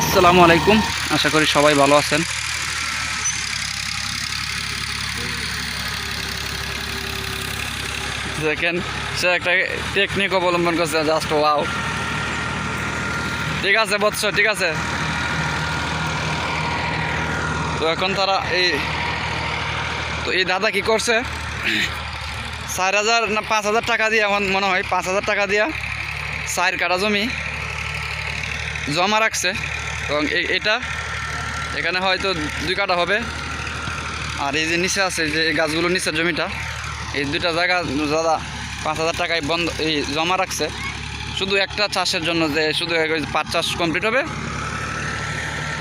আসসালামু আলাইকুম। আশা করি সবাই ভালো আছেন। দেখেন, সে একটা টেকনিক অবলম্বন করছে জাস্ট ওয়াও ঠিক আছে, বৎস, ঠিক আছে। তো এখন তারা এই তো এই দাদা কি করছে? চার হাজার না পাঁচ হাজার টাকা দিয়ে আমার মনে হয়, পাঁচ হাজার টাকা দিয়া চার কাটা জমি জমা রাখছে। এবং এটা, এখানে হয়তো দুই কাটা হবে। আর এই যে নিচে আছে যে গাছগুলো নিচের জমিটা, এই দুইটা জায়গা দাদা পাঁচ হাজার টাকায় বন্ধ এই জমা রাখছে। শুধু একটা চাষের জন্য যে শুধু পাট চাষ কমপ্লিট হবে,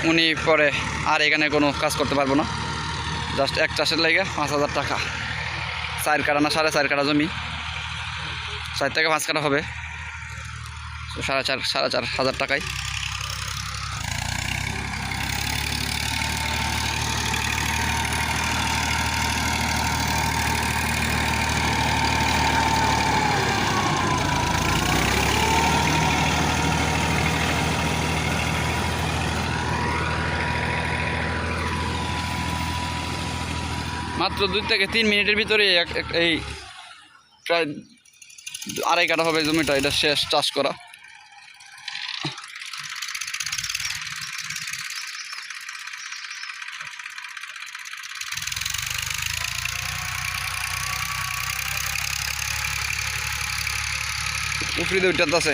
উনি পরে আর এখানে কোনো কাজ করতে পারব না। জাস্ট এক চাষের লাগে পাঁচ হাজার টাকা। চার কাটা না, সাড়ে চার কাটা জমি। চার থেকে পাঁচ কাটা হবে। সাড়ে চার সাড়ে চার হাজার টাকায়। মাত্র দুই থেকে তিন মিনিটের ভিতরে এই প্রায় আড়াই কাটা হবে জমিটা, এটা শেষ চাষ করা। উপরে দুইটা আছে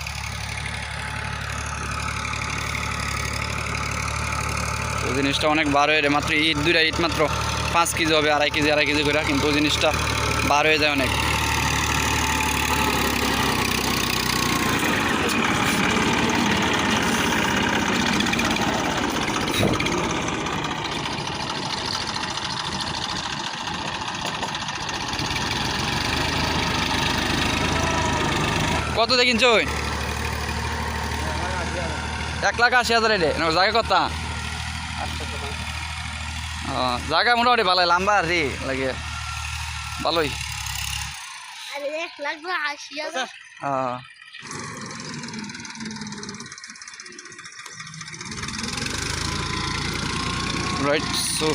তো জিনিসটা অনেক বার হয়ে যায়। মাত্র ঈদ দুইটা ঈদ মাত্র পাঁচ কেজি হবে আড়াই কেজি আড়াই কেজি করে। কিন্তু জিনিসটা বার হয়ে যায় অনেক। কত দিয়ে কিনছো এক লাখ আশি হাজার রে জায়গা ও, জায়গা মোটামুটি ভালো লম্বা আর রে লাগে। ভালোই। Right so